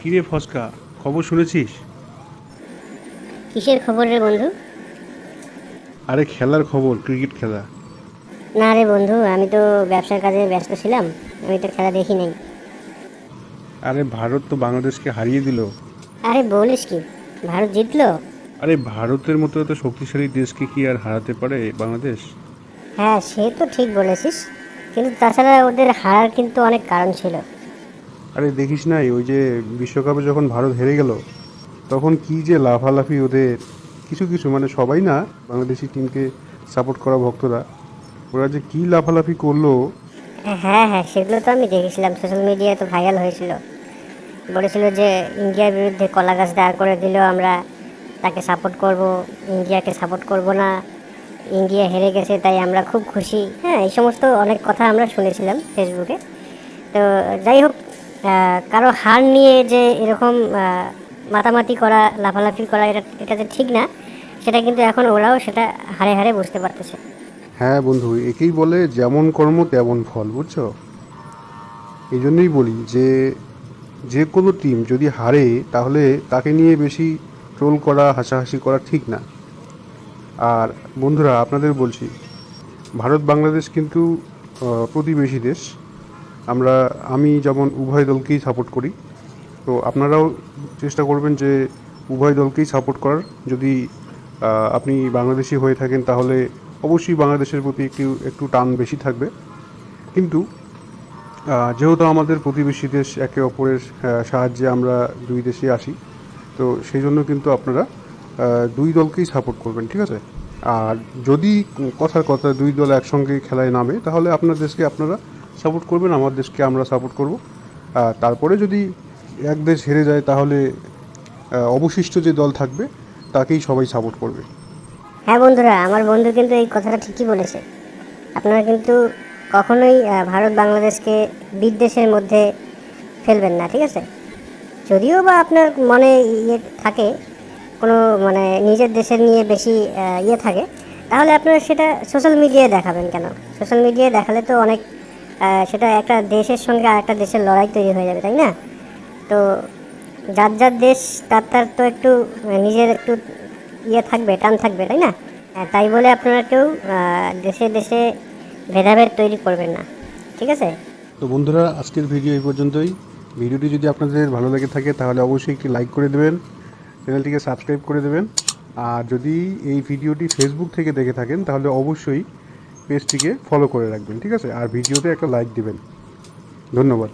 কিরে ফসকা খবর শুনেছিস? কিসের খবর রে বন্ধু? আরে খেলার খবর ক্রিকেট খেলা। না রে বন্ধু আমি তো ব্যবসার কাজে ব্যস্ত ছিলাম আমি তো খেলা দেখি নাই। আরে ভারত তো বাংলাদেশকে হারিয়ে দিল। আরে বলিস কি ভারত জিতলো? আরে ভারতের মতো এত শক্তিশালী দেশকে কি আর হারাতে পারে বাংলাদেশ? হ্যাঁ সে তো ঠিক বলেছিস কিন্তু তাছাড়া ওদের হারার কিন্তু অনেক কারণ ছিল। আরে দেখিস নাই, ওই যে বিশ্বকাপে যখন ভারত হেরে গেল, তখন কি যে লাফালাফি ওদের। কিছু কিছু মানে সবাই না বাংলাদেশি টিমকে সাপোর্ট করা ভক্তরা, ওরা যে কি লাফালাফি করল। হ্যাঁ হ্যাঁ সেগুলো তো আমি দেখেছিলাম। সোশ্যাল মিডিয়ায় তো ভাইরাল হয়েছিল। বলেছিল যে ইন্ডিয়ার বিরুদ্ধে কলা গাছ দাঁড় করে দিলেও আমরা তাকে সাপোর্ট করব, ইন্ডিয়াকে সাপোর্ট করব না। ইন্ডিয়া হেরে গেছে, তাই আমরা খুব খুশি। হ্যাঁ এই সমস্ত অনেক কথা আমরা শুনেছিলাম ফেসবুকে তো যাই হোক কারও হার নিয়ে যে এরকম মাতামাতি করা, লাফালাফি করা, এটা এটা যে ঠিক না, সেটা কিন্তু এখন ওরাও সেটা হারে হারে বুঝতে পারতেছে। হ্যাঁ বন্ধু, একেই বলে যেমন কর্ম তেমন ফল, বুঝছ? এই জন্যই বলি যে যে কোনো টিম যদি হারে, তাহলে তাকে নিয়ে বেশি ট্রোল করা, হাসাহাসি করা ঠিক না। আর বন্ধুরা, আপনাদের বলছি ভারত বাংলাদেশ কিন্তু প্রতিবেশী দেশ। আমরা, আমি যেমন উভয় দলকেই সাপোর্ট করি, তো আপনারাও চেষ্টা করবেন যে উভয় দলকেই সাপোর্ট করার। যদি আপনি বাংলাদেশি হয়ে থাকেন তাহলে অবশ্যই বাংলাদেশের প্রতি একটু একটু টান বেশি থাকবে। কিন্তু যেহেতু আমাদের প্রতিবেশী দেশ একে অপরের সাহায্যে আমরা দুই দেশে আসি, তো সেই জন্য কিন্তু আপনারা দুই দলকেই সাপোর্ট করবেন, ঠিক আছে? আর যদি কথার কথা দুই দল একসঙ্গে খেলায় নামে, তাহলে আপনার দেশকে আপনারা সাপোর্ট করবেন, আমার দেশকে আমরা সাপোর্ট করব। তারপরে যদি এক দেশ হেরে যায়, তাহলে অবশিষ্ট যে দল থাকবে, তাকেই সবাই সাপোর্ট করবে। হ্যাঁ বন্ধুরা, আমার বন্ধু কিন্তু এই কথাটা ঠিকই বলেছে। আপনারা কিন্তু কখনোই ভারত বাংলাদেশকে বিদ্বেষের মধ্যে ফেলবেন না, ঠিক আছে? যদিও বা আপনার মনে ইয়ে থাকে, কোনো মানে নিজের দেশের নিয়ে বেশি ইয়ে থাকে, তাহলে আপনারা সেটা সোশ্যাল মিডিয়ায় দেখাবেন কেন? সোশ্যাল মিডিয়ায় দেখালে তো অনেক সেটা একটা দেশের সঙ্গে আরেকটা দেশের লড়াই তৈরি হয়ে যাবে, তাই না? তো যার যার দেশ, তার তার তো একটু নিজের একটু ইয়ে থাকবে, টান থাকবে, তাই না? তাই বলে আপনারা কেউ দেশে দেশে ভেদাভেদ তৈরি করবেন না, ঠিক আছে? তো বন্ধুরা, আজকের ভিডিও এই পর্যন্তই। ভিডিওটি যদি আপনাদের ভালো লেগে থাকে, তাহলে অবশ্যই একটি লাইক করে দেবেন, চ্যানেলটিকে সাবস্ক্রাইব করে দেবেন। আর যদি এই ভিডিওটি ফেসবুক থেকে দেখে থাকেন, তাহলে অবশ্যই পেজটিকে ফলো করে রাখবেন ঠিক আছে? আর ভিডিওতে একটা লাইক দেবেন। ধন্যবাদ।